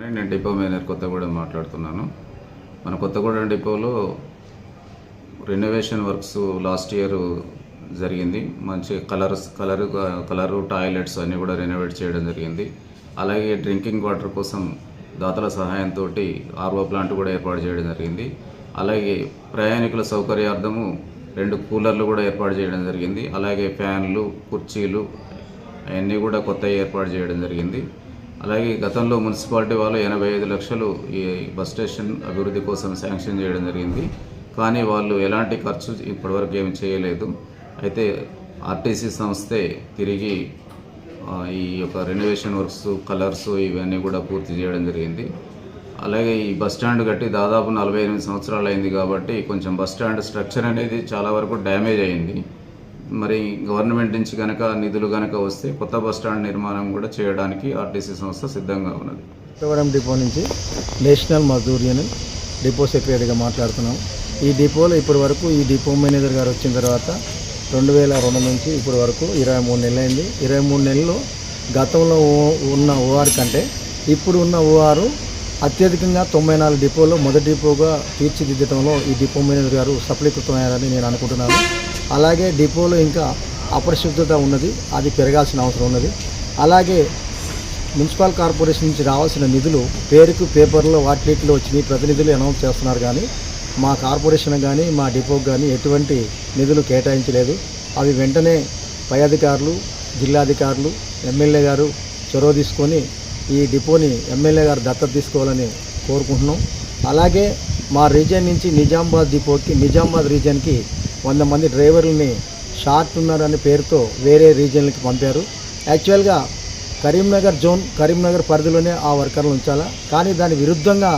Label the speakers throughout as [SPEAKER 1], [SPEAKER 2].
[SPEAKER 1] నేను depot manager Kothagudem మాట్లాడుతున్నాను. మన కొత్తగూడెం డిపోలో రెనోవేషన్ వర్క్స్ లాస్ట్ ఇయర్ జరిగింది. మంచి కలర్స్ కలర్ కలరు టాయిలెట్స్ అన్నీ కూడా రెనోవేట్ చేయడం జరిగింది. అలాగే డ్రింకింగ్ వాటర్ కోసం దాతల సహాయంతో ఆర్ఓ ప్లాంట్ కూడా ఏర్పాటు చేయడం జరిగింది. అలాగే ప్రయాణికుల సౌకర్యార్థము రెండు కూలర్లు కూడా ఏర్పాటు చేయడం జరిగింది. అలాగే ఫ్యాన్లు కుర్చీలు అవన్నీ కూడా కొత్త ఏర్పాటు చేయడం జరిగింది. అలాగే గతంలో మున్సిపాలిటీ వాళ్ళు ఎనభై ఐదు లక్షలు ఈ బస్ స్టేషన్ అభివృద్ధి కోసం శాంక్షన్ చేయడం జరిగింది. కానీ వాళ్ళు ఎలాంటి ఖర్చు ఇప్పటివరకు ఏమి చేయలేదు. అయితే ఆర్టీసీ సంస్థే తిరిగి ఈ యొక్క రెనోవేషన్ వర్క్స్ కలర్స్ ఇవన్నీ కూడా పూర్తి చేయడం జరిగింది. అలాగే ఈ బస్ స్టాండ్ కట్టి దాదాపు నలభై ఎనిమిది సంవత్సరాలు అయింది కాబట్టి కొంచెం బస్ స్టాండ్ స్ట్రక్చర్ అనేది చాలా వరకు డ్యామేజ్ అయింది. మరి గవర్నమెంట్ నుంచి కనుక నిధులు కనుక వస్తే కొత్త బస్ స్టాండ్ నిర్మాణం కూడా చేయడానికి ఆర్టీసీ సంస్థ సిద్ధంగా ఉన్నది.
[SPEAKER 2] కొత్తగూడెం డిపో నుంచి నేషనల్ మజ్దూర్ యూనియన్ డిపో సెక్రటరీగా మాట్లాడుతున్నాం. ఈ డిపోలో ఇప్పటి వరకు ఈ డిపో మేనేజర్ గారు వచ్చిన తర్వాత రెండు వేల రెండు నుంచి ఇప్పటి వరకు ఇరవై మూడు నెలలు అయింది ఇరవై మూడు నెలలు గతంలో ఓ- ఉన్న ఓఆర్ కంటే ఇప్పుడు ఉన్న ఓఆర్ అత్యధికంగా తొంభై నాలుగు డిపోలో మొదటి డిపోగా తీర్చిదిద్దడంలో ఈ డిపో మేనేజర్ గారు సఫలీకృతమయ్యారని నేను అనుకుంటున్నాను. అలాగే డిపోలో ఇంకా అపరిశుద్ధత ఉన్నది అది పెరగాల్సిన అవసరం ఉన్నది. అలాగే మున్సిపల్ కార్పొరేషన్ నుంచి రావాల్సిన నిధులు పేరుకు పేపర్లో వాటిలో వచ్చినాయి ప్రతినిధులు అనౌన్స్ చేస్తున్నారు కానీ మా కార్పొరేషన్ కానీ మా డిపోకి కానీ ఎటువంటి నిధులు కేటాయించలేదు. అవి వెంటనే పై అధికారులు జిల్లాధికారులు ఎమ్మెల్యే గారు చొరవ తీసుకొని ఈ డిపోని ఎమ్మెల్యే గారు దత్తత తీసుకోవాలని కోరుకుంటున్నాం. అలాగే మా రీజియన్ నుంచి నిజామాబాద్ డిపోకి నిజామాబాద్ రీజియన్కి వంద మంది డ్రైవర్లని షార్ట్ ఉన్నారనే పేరుతో వేరే రీజియన్లకి పంపారు. యాక్చువల్గా కరీంనగర్ జోన్ కరీంనగర్ పరిధిలోనే ఆ వర్కర్లు ఉంచాలా? కానీ దాని విరుద్ధంగా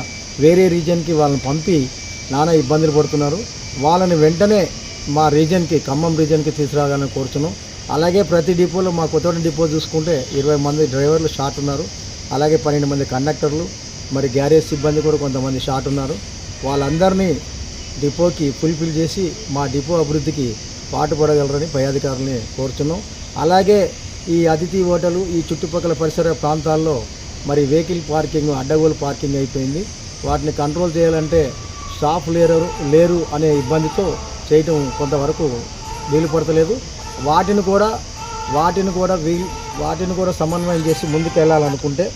[SPEAKER 2] వేరే రీజియన్కి వాళ్ళని పంపి నానా ఇబ్బందులు పడుతున్నారు. వాళ్ళని వెంటనే మా రీజియన్కి ఖమ్మం రీజియన్కి తీసుకురావాలని కోరుచున్నాం. అలాగే ప్రతి డిపోలో మా కొత్త డిపో చూసుకుంటే ఇరవై మంది డ్రైవర్లు షార్ట్ ఉన్నారు. అలాగే పన్నెండు మంది కండక్టర్లు మరి గ్యారేజ్ సిబ్బంది కూడా కొంతమంది షార్ట్ ఉన్నారు. వాళ్ళందరినీ డిపోకి ఫుల్ఫిల్ చేసి మా డిపో అభివృద్ధికి పాటుపడగలరని పై అధికారులని కోరుచున్నాం. అలాగే ఈ అతిథి హోటలు ఈ చుట్టుపక్కల పరిసర ప్రాంతాల్లో మరి వెహికల్ పార్కింగ్ అడ్డగోలు పార్కింగ్ అయిపోయింది. వాటిని కంట్రోల్ చేయాలంటే స్టాఫ్ లేరు లేరు అనే ఇబ్బందితో చేయటం కొంతవరకు వీలు పడతలేదు వాటిని కూడా వాటిని కూడా వీ వాటిని కూడా సమన్వయం చేసి ముందుకెళ్ళాలనుకుంటే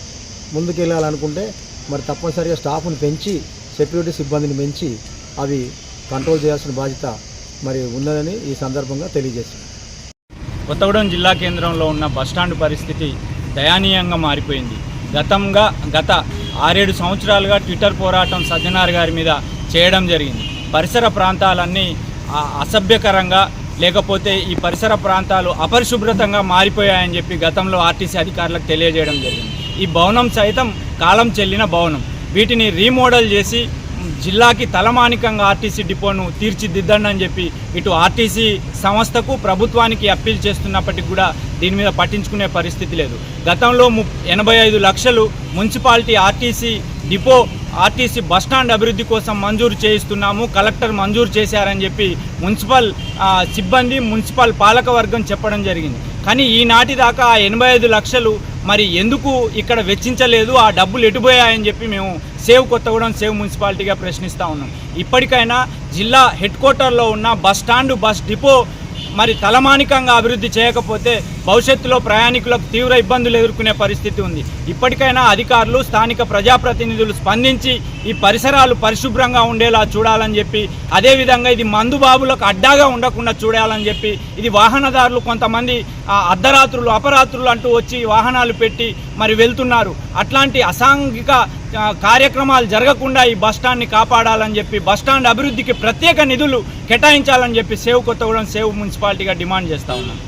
[SPEAKER 2] ముందుకెళ్ళాలనుకుంటే ముందుకు వెళ్ళాలనుకుంటే మరి తప్పనిసరిగా స్టాఫ్ను పెంచి సెక్యూరిటీ సిబ్బందిని పెంచి అవి కంట్రోల్ చేయాల్సిన బాధ్యత మరి ఉన్నదని ఈ సందర్భంగా తెలియజేస్తుంది
[SPEAKER 3] కొత్తగూడెం జిల్లా కేంద్రంలో ఉన్న బస్టాండ్ పరిస్థితి దయానీయంగా మారిపోయింది. గతంగా గత ఆరేడు సంవత్సరాలుగా ట్విట్టర్ పోరాటం సజ్జనార్ గారి మీద చేయడం జరిగింది. పరిసర ప్రాంతాలన్నీ అసభ్యకరంగా లేకపోతే ఈ పరిసర ప్రాంతాలు అపరిశుభ్రతంగా మారిపోయాయని చెప్పి గతంలో ఆర్టీసీ అధికారులకు తెలియజేయడం జరిగింది. ఈ భవనం సైతం కాలం చెల్లిన భవనం. వీటిని రీమోడల్ చేసి జిల్లాకి తలమానికంగా ఆర్టీసీ డిపోను తీర్చిదిద్దండి అని చెప్పి ఇటు ఆర్టీసీ సంస్థకు ప్రభుత్వానికి అప్పీల్ చేస్తున్నప్పటికీ కూడా దీని మీద పట్టించుకునే పరిస్థితి లేదు. గతంలో ము ఎనభై ఐదు లక్షలు municipality RTC depot RTC bus stand అభివృద్ధి కోసం మంజూరు చేయిస్తున్నాము కలెక్టర్ మంజూరు చేశారని చెప్పి మున్సిపల్ సిబ్బంది మున్సిపల్ పాలకవర్గం చెప్పడం జరిగింది. కానీ ఈనాటి దాకా ఆ ఎనభై ఐదు లక్షలు మరి ఎందుకు ఇక్కడ వెచ్చించలేదు? ఆ డబ్బులు ఎటుపోయాయని చెప్పి మేము సేవ్ కొత్తగూడెం సేవ్ మున్సిపాలిటీగా ప్రశ్నిస్తూ ఉన్నాం. ఇప్పటికైనా జిల్లా హెడ్ క్వార్టర్లో ఉన్న బస్ స్టాండ్ బస్ డిపో మరి తలమానికంగా అభివృద్ధి చేయకపోతే భవిష్యత్తులో ప్రయాణికులకు తీవ్ర ఇబ్బందులు ఎదుర్కొనే పరిస్థితి ఉంది. ఇప్పటికైనా అధికారులు స్థానిక ప్రజాప్రతినిధులు స్పందించి ఈ పరిసరాలు పరిశుభ్రంగా ఉండేలా చూడాలని చెప్పి అదేవిధంగా ఇది మందుబాబులకు అడ్డాగా ఉండకుండా చూడాలని చెప్పి ఇది వాహనదారులు కొంతమంది ఆ, అర్ధరాత్రులు అపరాత్రులు అంటూ వచ్చి వాహనాలు పెట్టి మరి వెళ్తున్నారు. అట్లాంటి అసాంఘిక కార్యక్రమాలు జరగకుండా ఈ బస్టాండ్ని కాపాడాలని చెప్పి బస్టాండ్ అభివృద్ధికి ప్రత్యేక నిధులు కేటాయించాలని చెప్పి సేవ్ కొత్తగూడెం సేవ్ మున్సిపాలిటీగా డిమాండ్ చేస్తా ఉన్నాం.